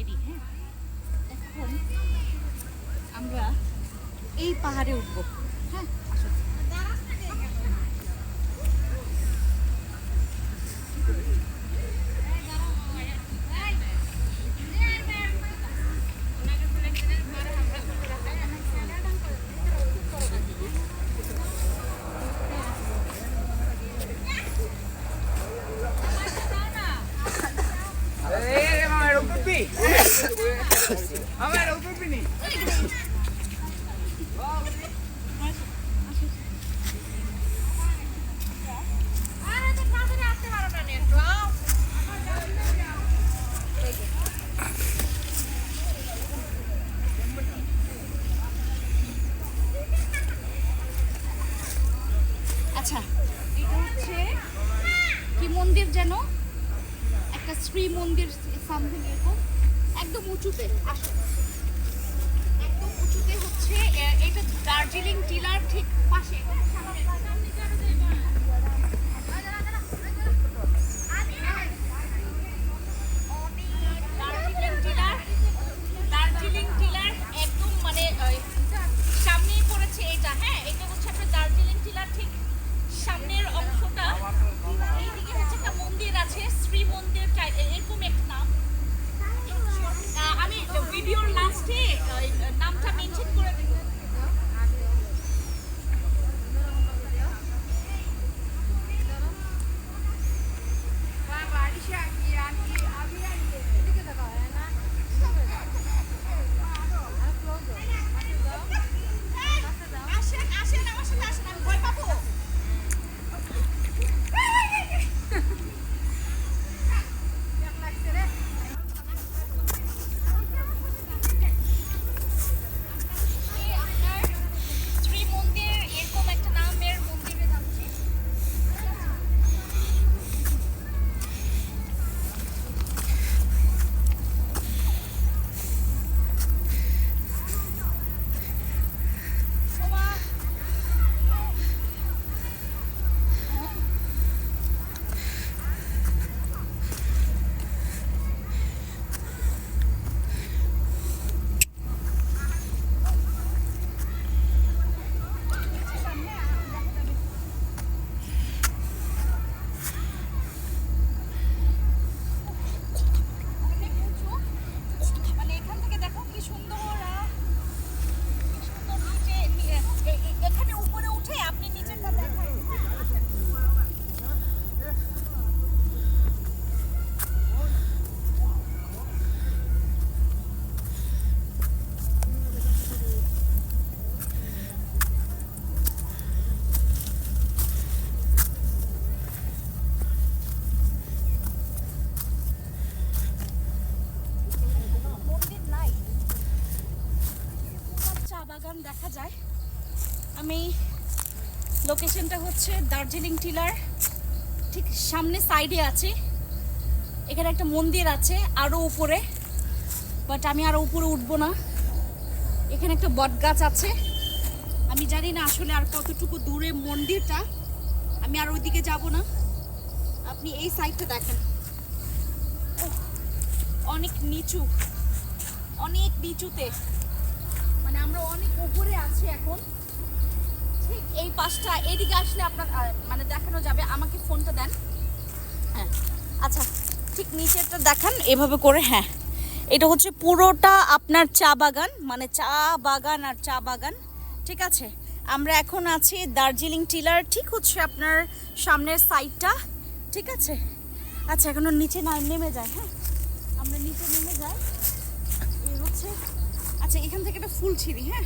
Ready হ্যাঁ? এখন আমরা এই পাহাড়ে উঠবো হ্যাঁ? Era un pipí ni. আচ্ছা এটা হচ্ছে কি মন্দির যেন একটা শ্রী মন্দির সামথিং এরকম একদম উঁচুতে, আসো। একদম উঁচুতে হচ্ছে এটা দার্জিলিং টিলার ঠিক পাশে। সামনের অংশটা। এইদিকে হচ্ছে একটা মন্দির আছে, শ্রী বাগান দেখা যায়। আমি লোকেশনটা হচ্ছে দার্জিলিং টিলার। ঠিক সামনে সাইডে আছে। এখানে একটা মন্দির আছে আরও উপরে, বাট আমি আরও উপরে উঠবো না। এখানে একটা বট গাছ আছে। আমি জানি না আসলে আর কতটুকু দূরে মন্দিরটা। আমি আর ওইদিকে যাব না। আপনি এই সাইডটা দেখেন। অনেক নিচু। অনেক নিচুতে। মানে আমরা অনেক উপরে আছি এখন। ঠিক এই পাশটা, এদিকে আসলে আপনার মানে দেখানো যাবে। আমাকে ফোনটা দেন। হ্যাঁ আচ্ছা ঠিক নিচেরটা দেখান, এভাবে করে হ্যাঁ। এটা হচ্ছে পুরোটা আপনার চা বাগান মানে চা বাগান আর চা বাগান। ঠিক আছে? আমরা এখন আছি দার্জিলিং টিলার, ঠিক হচ্ছে আপনার সামনের সাইডটা। ঠিক আছে? আচ্ছা এখন ওর নিচে না, নেমে যায় হ্যাঁ। আমরা নিচে নেমে যাই। এই হচ্ছে আচ্ছা এখান থেকে একটা ফুল ছিঁড়ি হ্যাঁ?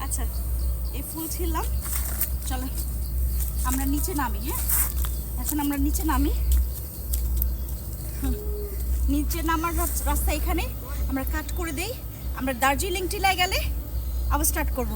আচ্ছা এই ফুল ছিললাম চলো, আমরা নিচে নামি হ্যাঁ? আমরা নিচে নামি। নিচে নামার রাস- রাস্তা এখানে। আমরা কাট করে দেই। আমরা দার্জিলিং টিলায় গেলে আবার স্টার্ট করব।